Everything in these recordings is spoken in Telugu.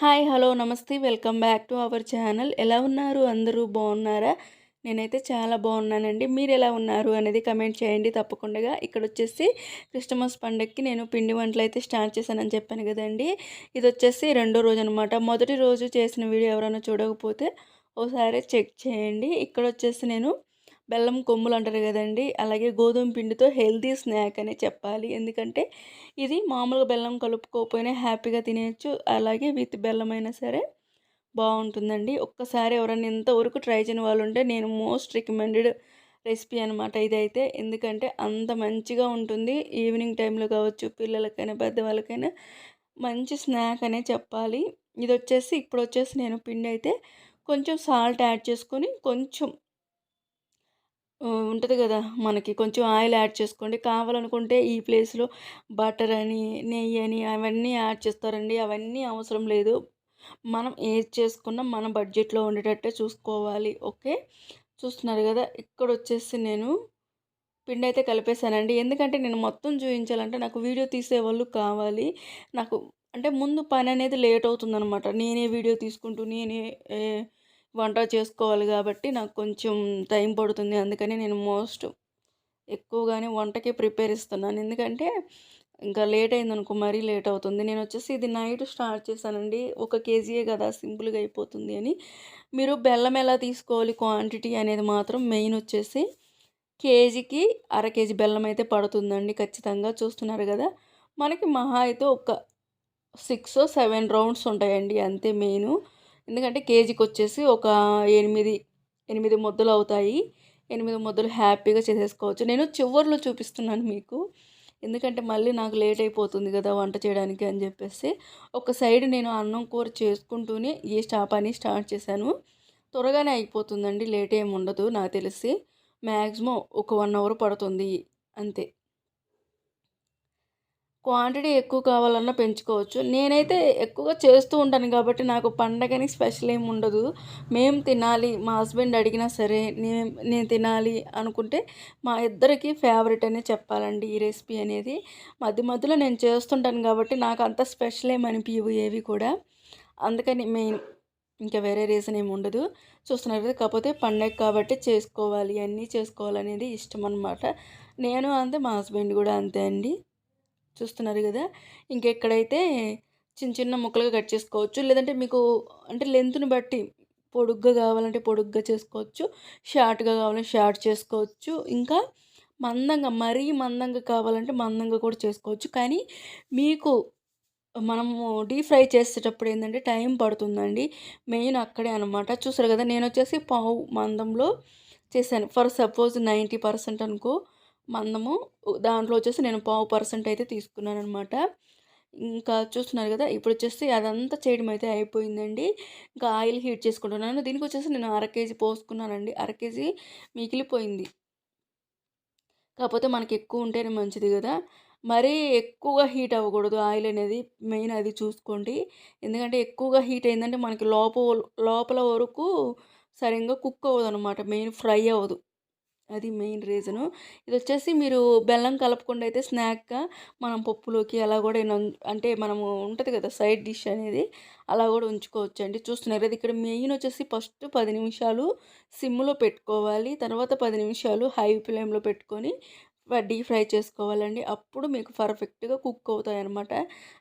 హాయ్ హలో నమస్తే. Welcome back to our channel. ఎలా ఉన్నారు? అందరూ బాగున్నారా? నేనైతే చాలా బాగున్నానండి. మీరు ఎలా ఉన్నారు అనేది కమెంట్ చేయండి తప్పకుండా ఇక్కడ వచ్చేసి క్రిస్టమస్ పండగకి నేను పిండి వంటలు అయితే స్టార్ట్ చేశానని చెప్పాను కదండి. ఇది వచ్చేసి రెండో రోజు అనమాట మొదటి రోజు చేసిన వీడియో ఎవరైనా చూడకపోతే ఒకసారి చెక్ చేయండి. ఇక్కడ వచ్చేసి నేను బెల్లం కొమ్ములు అంటారు కదండి. అలాగే గోధుమ పిండితో హెల్తీ స్నాక్ అని చెప్పాలి. ఎందుకంటే ఇది మామూలుగా బెల్లం కలుపుకోకపోయినా హ్యాపీగా తినేయచ్చు. అలాగే విత్ బెల్లం అయినా సరే బాగుంటుందండి. ఒక్కసారి ఎవరైనా ఇంతవరకు ట్రై చేయని వాళ్ళు ఉంటే నేను మోస్ట్ రికమెండెడ్ రెసిపీ అనమాట ఇదైతే. ఎందుకంటే అంత మంచిగా ఉంటుంది. ఈవినింగ్ టైంలో కావచ్చు పిల్లలకైనా పెద్దవాళ్ళకైనా మంచి స్నాక్ అనే చెప్పాలి. ఇది వచ్చేసి ఇప్పుడు వచ్చేసి నేను పిండి అయితే కొంచెం సాల్ట్ యాడ్ చేసుకొని కొంచెం ఉంటుంది కదా. మనకి కొంచెం ఆయిల్ యాడ్ చేసుకోండి. కావాలనుకుంటే ఈ ప్లేస్లో బటర్ అని నెయ్యి అని అవన్నీ యాడ్ చేస్తారండి. అవన్నీ అవసరం లేదు. మనం ఏది చేసుకున్నా మన బడ్జెట్లో ఉండేటట్టే చూసుకోవాలి. ఓకే? చూస్తున్నారు కదా. ఇక్కడ వచ్చేసి నేను పిండి అయితే కలిపేశానండి. ఎందుకంటే నేను మొత్తం చూపించాలంటే నాకు వీడియో తీసేవాళ్ళు కావాలి. నాకు అంటే ముందు పని అనేది లేట్ అవుతుందనమాట నేనే వీడియో తీసుకుంటూ నేనే వంట చేసుకోవాలి కాబట్టి నాకు కొంచెం టైం పడుతుంది. అందుకని నేను మోస్ట్ ఎక్కువగానే వంటకి ప్రిపేర్ ఇస్తున్నాను. ఎందుకంటే ఇంకా లేట్ అయిందనుకో మరీ లేట్ అవుతుంది. నేను వచ్చేసి ఇది నైట్ స్టార్ట్ చేశానండి. ఒక కేజీయే కదా సింపుల్గా అయిపోతుంది అని. మీరు బెల్లం ఎలా తీసుకోవాలి క్వాంటిటీ అనేది మాత్రం మెయిన్ వచ్చేసి కేజీకి అర కేజీ బెల్లం అయితే పడుతుందండి ఖచ్చితంగా. చూస్తున్నారు కదా మనకి మహా అయితే ఒక సిక్స్ సెవెన్ రౌండ్స్ ఉంటాయండి అంతే మెయిన్. ఎందుకంటే కేజీకి వచ్చేసి ఒక ఎనిమిది ఎనిమిది ముద్దలు అవుతాయి. ఎనిమిది ముద్దలు హ్యాపీగా చేసేసుకోవచ్చు. నేను చివరిలో చూపిస్తున్నాను మీకు. ఎందుకంటే మళ్ళీ నాకు లేట్ అయిపోతుంది కదా వంట చేయడానికి అని చెప్పేసి. ఒక సైడ్ నేను అన్నం కూర చేసుకుంటూనే ఈ స్టాప్ అని స్టార్ట్ చేశాను. త్వరగానే అయిపోతుందండి. లేట్ ఏమి ఉండదు నాకు తెలిసి. మ్యాక్సిమం ఒక వన్ అవర్ పడుతుంది. అంతే. క్వాంటిటీ ఎక్కువ కావాలన్నా పెంచుకోవచ్చు. నేనైతే ఎక్కువగా చేస్తూ ఉంటాను కాబట్టి నాకు పండగని స్పెషల్ ఏమి ఉండదు. మేము తినాలి మా హస్బెండ్ అడిగినా సరే నేను నేను తినాలి అనుకుంటే మా ఇద్దరికి ఫేవరెట్ అనే చెప్పాలండి ఈ రెసిపీ అనేది. మధ్య మధ్యలో నేను చేస్తుంటాను కాబట్టి నాకు అంత స్పెషల్ ఏమనిపించవు అనిపించవు ఏవి కూడా. అందుకని మెయిన్ ఇంకా వేరే రీజన్ ఏమి ఉండదు. చూస్తున్నారు కదా కాకపోతే పండగ కాబట్టి చేసుకోవాలి అన్నీ చేసుకోవాలనేది ఇష్టం అనమాట నేను అంతే మా హస్బెండ్ కూడా అంతే అండి. చూస్తున్నారు కదా! ఇంకెక్కడైతే చిన్న చిన్న ముక్కలుగా కట్ చేసుకోవచ్చు. లేదంటే మీకు అంటే లెంత్ని బట్టి పొడుగ్గా కావాలంటే పొడుగ్గా చేసుకోవచ్చు. షార్ట్గా కావాలంటే షార్ట్ చేసుకోవచ్చు. ఇంకా మందంగా మరీ మందంగా కావాలంటే మందంగా కూడా చేసుకోవచ్చు. కానీ మీకు మనము డీప్ ఫ్రై చేసేటప్పుడు ఏంటంటే టైం పడుతుందండి. మెయిన్ అక్కడే అనమాట చూసారు కదా! నేను వచ్చేసి పావు మందంలో చేశాను. ఫర్ సపోజ్ నైంటీ పర్సెంట్ అనుకో మందము. దాంట్లో వచ్చేసి నేను పావు పర్సెంట్ అయితే తీసుకున్నాను అనమాట ఇంకా చూస్తున్నారు కదా ఇప్పుడు వచ్చేసి అదంతా చేయడం అయితే అయిపోయిందండి. ఇంకా ఆయిల్ హీట్ చేసుకుంటున్నాను దీనికి వచ్చేసి నేను అర కేజీ పోసుకున్నానండి. అర కేజీ మిగిలిపోయింది. కాకపోతే మనకి ఎక్కువ ఉంటేనే మంచిది కదా. మరీ ఎక్కువగా హీట్ అవ్వకూడదు ఆయిల్ అనేది. మెయిన్ అది చూసుకోండి. ఎందుకంటే ఎక్కువగా హీట్ అయిందంటే మనకి లోపల లోపల వరకు సరిగ్గా కుక్ అవ్వదు అనమాట మెయిన్ ఫ్రై అవ్వదు. అది మెయిన్ రీజను. ఇది వచ్చేసి మీరు బెల్లం కలపకుండా అయితే స్నాక్గా మనం పప్పులోకి అలా కూడా అంటే మనము ఉంటుంది కదా సైడ్ డిష్ అనేది అలా కూడా ఉంచుకోవచ్చు అండి చూస్తున్నారు అది ఇక్కడ మెయిన్ వచ్చేసి ఫస్ట్ పది నిమిషాలు సిమ్లో పెట్టుకోవాలి. తర్వాత పది నిమిషాలు హై ఫ్లేమ్లో పెట్టుకొని డీప్ ఫ్రై చేసుకోవాలండి. అప్పుడు మీకు పర్ఫెక్ట్గా కుక్ అవుతాయి అనమాట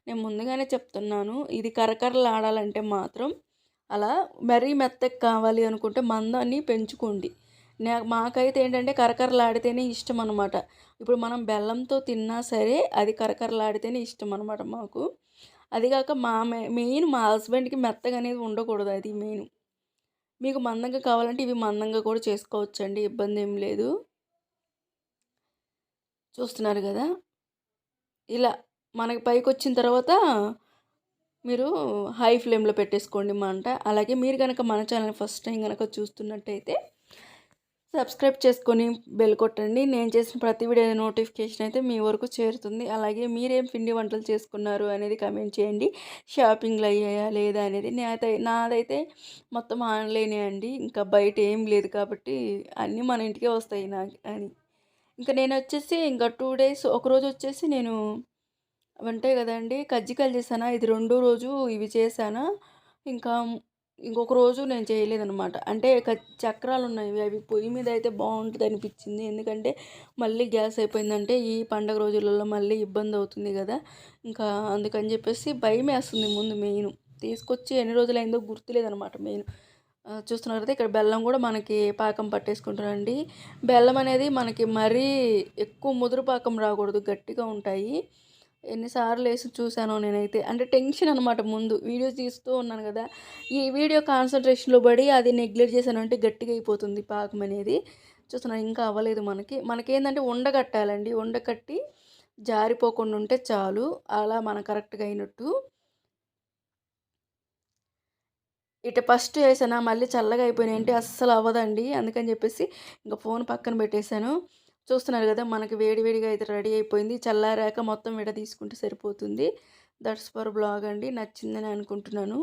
నేను ముందుగానే చెప్తున్నాను. ఇది కరకరలాడాలంటే మాత్రం అలా మరీ మెత్తగా కావాలి అనుకుంటే మందాన్ని పెంచుకోండి. మాకైతే ఏంటంటే కరకరలాడితేనే ఇష్టం అనమాట ఇప్పుడు మనం బెల్లంతో తిన్నా సరే అది కరకరలాడితేనే ఇష్టం అనమాట మాకు. అదిగాక మా మెయిన్ మా హస్బెండ్కి మెత్తగా అనేది ఉండకూడదు అది మెయిన్. మీకు మందంగా కావాలంటే ఇవి మందంగా కూడా చేసుకోవచ్చు అండి ఇబ్బంది ఏం లేదు. చూస్తున్నారు కదా? ఇలా మనకి పైకి వచ్చిన తర్వాత మీరు హై ఫ్లేమ్లో పెట్టేసుకోండి మా అంట అలాగే మీరు కనుక మన ఛానల్ ఫస్ట్ టైం కనుక చూస్తున్నట్టయితే సబ్స్క్రైబ్ చేసుకొని బెల్ కొట్టండి. నేను చేసిన ప్రతి వీడియో నోటిఫికేషన్ అయితే మీ వరకు చేరుతుంది. అలాగే మీరేం పిండి వంటలు చేసుకున్నారు అనేది కమెంట్ చేయండి. షాపింగ్లు అయ్యాయా లేదా అనేది నేనైతే నాదైతే మొత్తం ఆన్లైనే అండి. ఇంకా బయట ఏం లేదు కాబట్టి అన్నీ మన ఇంటికే వస్తాయి నాకు అని. ఇంకా నేను వచ్చేసి ఇంకా టూ డేస్ ఒకరోజు వచ్చేసి నేను అవి ఉంటాయి కదండి కజ్జికాయలు చేశానా, ఇది రెండో రోజు ఇవి చేశానా, ఇంకా ఇంకొక రోజు నేను చేయలేదనమాట. అంటే చక్రాలు ఉన్నాయి అవి పొయ్యి మీద అయితే బావుంటదనిపిచ్చింది. ఎందుకంటే మళ్ళీ గ్యాస్ అయిపోయిందంటే ఈ పండగ రోజులలో మళ్ళీ ఇబ్బంది అవుతుంది కదా ఇంకా అందుకని జెప్పేసి భయమేస్తుంది ముందు మెయిన్ తీసుకొచ్చి ఎన్ని రోజులైందో గుర్తులేదనమాట మెయిన్. చూస్తున్నారైతే చూస్తున్నారు కదా! ఇక్కడ బెల్లం కూడా మనకి పాకం పట్టేసుకుంటారండి బెల్లం అనేది మనకి మరీ ఎక్కువ ముదురు పాకం రాకూడదు. గట్టిగా ఉంటాయి. ఎన్నిసార్లు వేసి చూశాను నేనైతే. అంటే టెన్షన్ అనమాట ముందు. వీడియోస్ తీస్తూ ఉన్నాను కదా ఈ వీడియో కాన్సన్ట్రేషన్లో పడి అది నెగ్లెక్ట్ చేశానంటే గట్టిగా అయిపోతుంది పాకం అనేది. చూస్తున్నారు ఇంకా అవ్వలేదు మనకి. మనకేందంటే ఉండగట్టాలండి. ఉండకట్టి జారిపోకుండా ఉంటే చాలు. అలా మనం కరెక్ట్‌గా అయినట్టు. ఇట ఫస్ట్ ఏసానా మళ్ళీ చల్లగా అయిపోయినాయంటే అస్సలు అవ్వదండి. అందుకని చెప్పేసి ఇంక ఫోన్ పక్కన పెట్టేశాను. చూస్తున్నారు కదా మనకి వేడివేడిగా అయితే రెడీ అయిపోయింది. చల్లారాక మొత్తం విడదీసుకుంటే సరిపోతుంది. దట్స్ ఫర్ బ్లాగ్ అండి. నచ్చిందని అనుకుంటున్నాను.